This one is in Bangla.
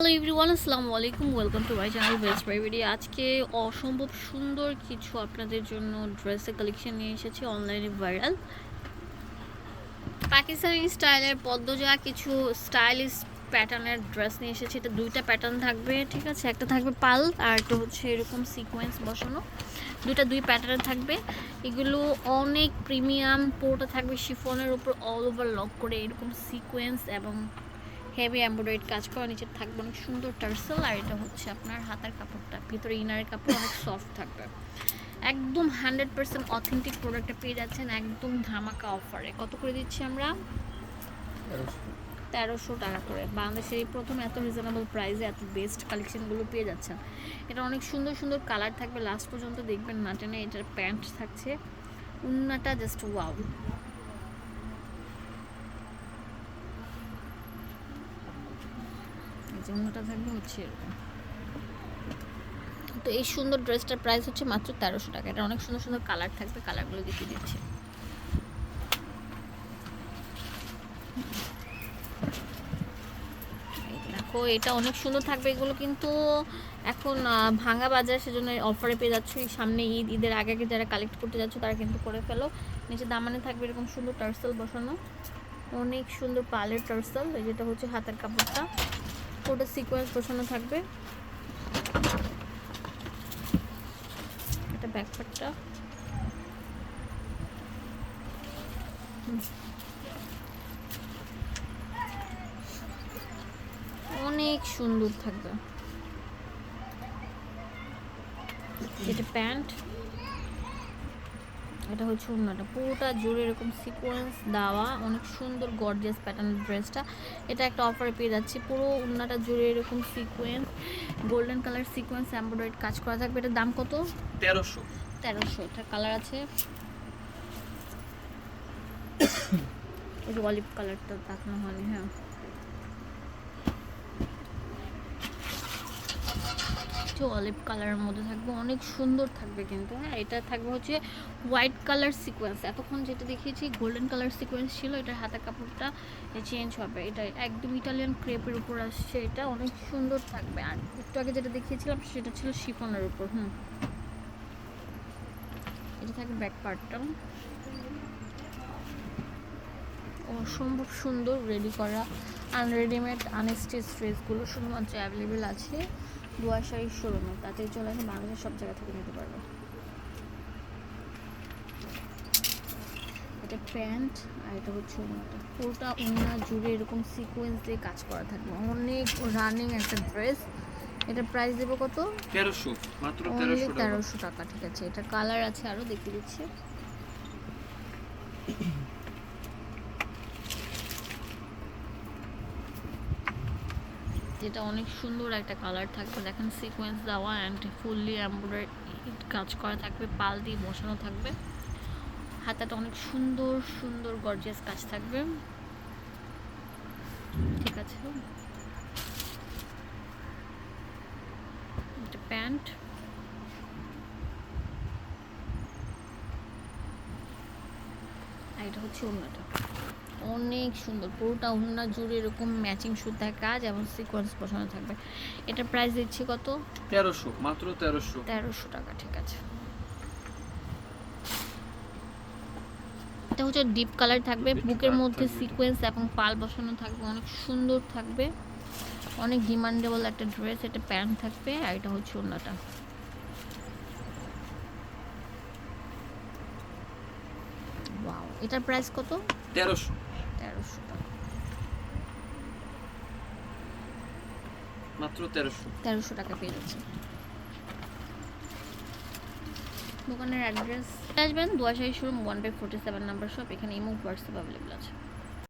হ্যালো এভরিওয়ান আসসালামু আলাইকুম welcome to my channel best প্রাইভেটি আজকে অসম্ভব সুন্দর কিছু আপনাদের জন্য ড্রেসের কালেকশন নিয়ে এসেছি অনলাইনে ভাইরাল পাকিস্তানি স্টাইলের পদ্মজা, কিছু স্টাইলিশ প্যাটার্নের ড্রেস নিয়ে এসেছি। এটা দুইটা প্যাটার্ন থাকবে, ঠিক আছে? একটা থাকবে পাল, আর একটা হচ্ছে এরকম সিকোয়েন্স বসানো। দুইটা দুই প্যাটার্ন থাকবে। এগুলো অনেক প্রিমিয়াম পুরোটা থাকবে শিফনের উপর অল ওভার লক করে এরকম সিকোয়েন্স এবং হেভি এমব্রয়ডারিড কাজ করা, নিচে থাকবে অনেক সুন্দর টার্সেল আর এটা হচ্ছে আপনার হাতার কাপড়টা। ভিতরে ইনারের কাপড় অনেক সফট থাকবে। একদম হান্ড্রেড পার্সেন্ট অথেন্টিক প্রোডাক্টটা পেয়ে যাচ্ছেন একদম ধামাকা অফারে কত করে দিচ্ছি আমরা? তেরোশো টাকা করে। বাংলাদেশের এই প্রথম এত রিজনেবল প্রাইসে এত বেস্ট কালেকশনগুলো পেয়ে যাচ্ছেন। এটা অনেক সুন্দর সুন্দর কালার থাকবে। লাস্ট পর্যন্ত দেখবেন না টেনে এটার প্যান্ট থাকছে। উন্নাটা জাস্ট ওয়াও এই যে অন্যটা থাকবে হচ্ছে এরকম। তো এই সুন্দর ড্রেসটার প্রাইস হচ্ছে মাত্র তেরোশো টাকা। এটা অনেক সুন্দর সুন্দর কালার থাকবে কালারগুলো দেখিয়ে দিচ্ছে। দেখো, এটা অনেক সুন্দর থাকবে। এগুলো কিন্তু এখন ভাঙা বাজার সেজন্য অফারে পেয়ে যাচ্ছ। এই সামনে ঈদ, ঈদের আগে আগে যারা কালেক্ট করতে যাচ্ছ, তারা কিন্তু করে ফেলো। নিচে দামানে থাকবে এরকম সুন্দর টার্সেল বসানো। অনেক সুন্দর পালের টার্সেল যেটা হচ্ছে হাতের কাপড়টা। ওটা সিকোয়েন্স বসানো থাকবে। এটা ব্যাকপ্যাকটা অনেক সুন্দর থাকবে। এটা প্যান্ট এটা হচ্ছে অন্যটা। পুরোটা জুড়ে এরকম সিকোয়েন্স দেওয়া অনেক সুন্দর গর্জিয়াস প্যাটার্নের ড্রেসটা এটা একটা অফারে পেয়ে যাচ্ছি। পুরো উন্নাটা জুড়ে এরকম sequence golden colour sequence embroidery কাজ করা থাকবে। এটার দাম কত? তেরোশো। তেরোশো। এটা কালার আছে? ওই অলিভ কালারটা দেখানো হয়নি হ্যাঁ। অলিভ কালারের মধ্যে থাকবে, অনেক সুন্দর থাকবে কিন্তু হ্যাঁ? এটা থাকবে হচ্ছে হোয়াইট কালার সিকোয়েন্স এতক্ষণ যেটা দেখিয়েছি গোল্ডেন কালার সিকোয়েন্স ছিল, এটার হাতা কাপড়টা চেঞ্জ হবে। এটা একদম ইটালিয়ান ক্রেপের উপর আসছে এটা, অনেক সুন্দর থাকবে। আর একটু আগে যেটা দেখিয়েছিলাম, সেটা ছিল শিফনের উপর, হুম। এটা থাকবে ব্যাক পার্টটা অসম্ভব সুন্দর রেডি করা আনরেডিমেড আনস্টিচ ড্রেসগুলো শুধুমাত্র অ্যাভেলেবেল আছে। দুয়াশাড়ির শোরুমে তাতে চলে আসে বাংলাদেশের সব জায়গা থেকে নিতে পারবে। এটা প্যান্ট আর এটা হচ্ছে ওনাটা পুরোটা ওনা জুড়ে এরকম সিকোয়েন্স দিয়ে কাজ করা থাকবে। অনেক রানিং একটা ড্রেস এটা প্রাইস দেবো কত? তেরোশো মাত্র তেরোশো টাকা। ঠিক আছে। এটা কালার আছে আরও দেখিয়ে দিচ্ছি। যেটা অনেক সুন্দর একটা কালার থাকবে। দেখেন সিকোয়েন্স দেওয়া অ্যান্ড ফুললি এমব্রয়ডারি কাজ করা থাকবে পাল দিয়ে বসানো থাকবে। হাতাটা অনেক সুন্দর সুন্দর গর্জিয়াস কাজ থাকবে। ঠিক আছে। এটা প্যান্ট। আর এটা হচ্ছে ওড়নাটা। অনেক সুন্দর। পুরোটা ওড়না জুড়ে এরকম ম্যাচিং সুতার কাজ এবং সিকোয়েন্স বসানো থাকবে। এটা প্রাইস দিচ্ছি কত? তেরোশো মাত্র তেরোশো। তেরোশো টাকা ঠিক আছে। এটা হচ্ছে ডিপ কালার থাকবে বুকের মধ্যে সিকোয়েন্স এবং পাল বসানো থাকবে অনেক সুন্দর থাকবে। অনেক ডিমান্ডেবল একটা ড্রেস এটা প্যান্ট থাকবে আর এটা হচ্ছে ওড়নাটা। এটার প্রাইস কত? তেরোশো। তেরোশো টাকা। মাত্র তেরোশো। তেরোশো টাকা পেয়ে যাচ্ছে। দোকানের অ্যাড্রেস আসবেন দুয়াশাহী showroom one by forty seven number shop এখানে ইমো হোয়াটসঅ্যাপ অ্যাভেলেবল আছে।